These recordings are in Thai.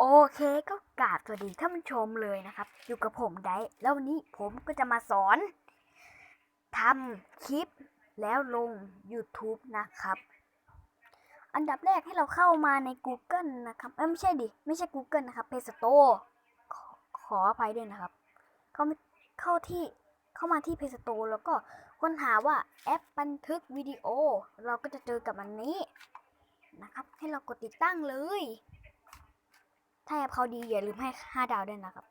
โอเคก็กราบสวัสดีท่านผู้ชมเลยนะครับ อยู่กับผมไดแล้ววันนี้ผมก็จะมาสอนทำคลิปแล้วลง YouTube นะครับ อันดับแรกให้เราเข้ามาใน Google นะครับเอ้ไม่ใช่ดิ ไม่ใช่ Google นะครับ Play Store ขอขออภัยด้วยนะครับ เข้ามาเข้าที่เข้ามาที่ Play Store แล้วก็ค้นหาว่าแอปบันทึกวิดีโอ เราก็จะเจอกับอันนี้นะครับ ให้เรากดติดตั้งเลย ถ้าแอปเขาดีอย่าลืมให้ 5 ดาวด้วยนะครับ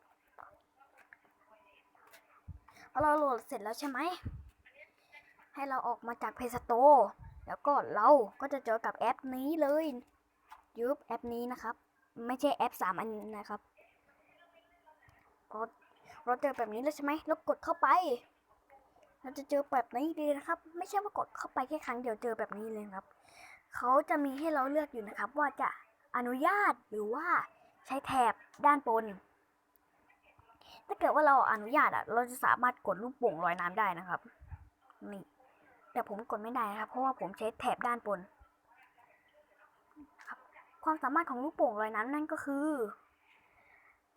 พอเราโหลดเสร็จแล้วใช่ไหม ให้เราออกมาจาก Play Store แล้วก็เราก็จะเจอกับแอปนี้เลยยุบแอปนี้นะครับ ไม่ใช่แอป 3 อันนะครับพอเราเจอแบบนี้แล้วใช่ไหมเรากดเข้าไป เราจะเจอแบบนี้เลยนะครับ ไม่ใช่ว่ากดเข้าไปแค่ครั้งเดียวเจอแบบนี้เลยครับ เขาจะมีให้เราเลือกอยู่นะครับ ว่าจะอนุญาตหรือว่า ใช้แถบด้านบน ถ้าเกิดว่าเราอนุญาตอะ เราจะสามารถกดลูกโป่งลอยน้ำได้นะครับ นี่ แต่ผมกดไม่ได้นะครับ เพราะว่าผมใช้แถบด้านบนครับความสามารถของลูกโป่งลอยน้ำนั่นก็คือ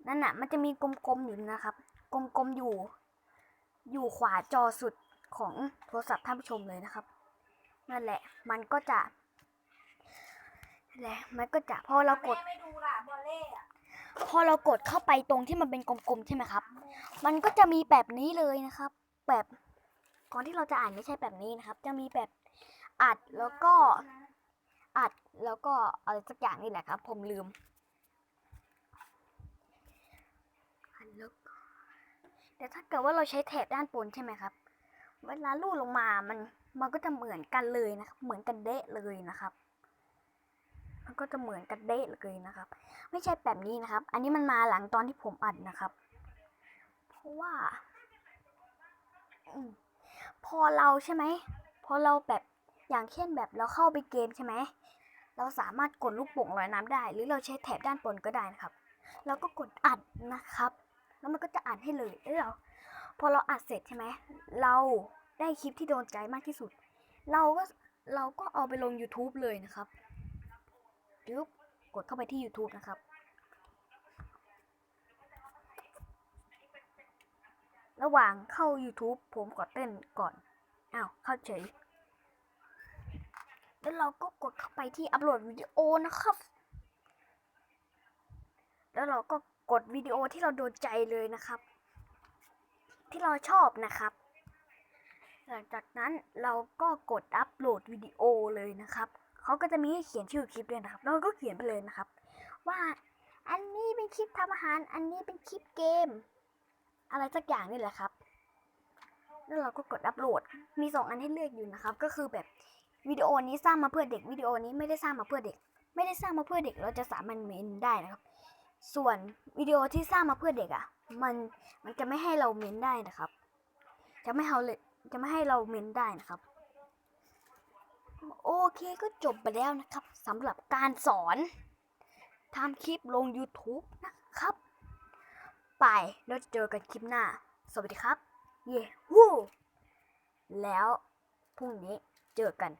นั่นน่ะ มันจะมีกลมๆอยู่นะครับ กลมๆอยู่ อยู่ขวาจอสุดของโทรศัพท์ท่านผู้ชมเลยนะครับ นั่นแหละ มันก็จะแหละมันก็จะพอเรากด พอเรากดเข้าไปตรงที่มันเป็นกลมๆใช่ไหมครับ มันก็จะมีแบบนี้เลยนะครับ แบบก่อนที่เราจะอ่านไม่ใช่แบบนี้นะครับ จะมีแบบอัดแล้วก็อัดแล้วก็อะไรสักอย่างนี่แหละครับ ผมลืมอัดแล้วก็แต่ถ้าเกิดว่าเราใช้แถบด้านบนใช่ไหมครับ เวลาลูดลงมามันมันก็จะเหมือนกันเลยนะครับ เหมือนกันเดะเลยนะครับ ก็จะเหมือนกันเดะเลยนะครับ ไม่ใช่แบบนี้นะครับ อันนี้มันมาหลังตอนที่ผมอัดนะครับ เพราะว่าอพอเราใช่ไหมพอเราแบบอย่างเช่นแบบเราเข้าไปเกมใช่ไหมเราสามารถกดลูกโป่งลอยน้ำได้ หรือเราใช้แถบด้านบนก็ได้นะครับ เราก็กดอัดนะครับ แล้วมันก็จะอัดให้เลยแล้วเราพอเราอัดเสร็จใช่ไหมเราได้คลิปที่โดนใจมากที่สุด เราก็เราก็เอาไปลง YouTube เลยนะครับ ยุบกดเข้าไปที่ YouTube นะครับ ระหว่างเข้า YouTube ผมกดเต้นก่อน อ้าว เข้าเฉย แล้วเราก็กดเข้าไปที่อัปโหลดวิดีโอนะครับ แล้วเราก็กดวิดีโอที่เราโดนใจเลยนะครับ ที่เราชอบนะครับ หลังจากนั้นเราก็กดอัปโหลดวิดีโอเลยนะครับ เขาก็จะมีให้เขียนชื่อคลิปด้วยนะครับ เราก็เขียนไปเลยนะครับ ว่าอันนี้เป็นคลิปทำอาหาร อันนี้เป็นคลิปเกม อะไรสักอย่างนี่แหละครับ แล้วเราก็กดอัปโหลด มีสองอันให้เลือกอยู่นะครับ ก็คือแบบวิดีโอนี้สร้างมาเพื่อเด็กวิดีโอนี้ไม่ได้สร้างมาเพื่อเด็ก ไม่ได้สร้างมาเพื่อเด็ก เราจะสามารถเมนได้นะครับ ส่วนวิดีโอที่สร้างมาเพื่อเด็กอะ มันมันจะไม่ให้เราเมนได้นะครับ จะไม่ให้เราเลยจะไม่ให้เราเมนได้นะครับ โอเคก็จบไปแล้วนะครับสำหรับการสอนทำคลิปลง YouTube นะครับ ไปแล้วเจอกันคลิปหน้า สวัสดีครับ เย้ฮู้แล้วพรุ่งนี้เจอกัน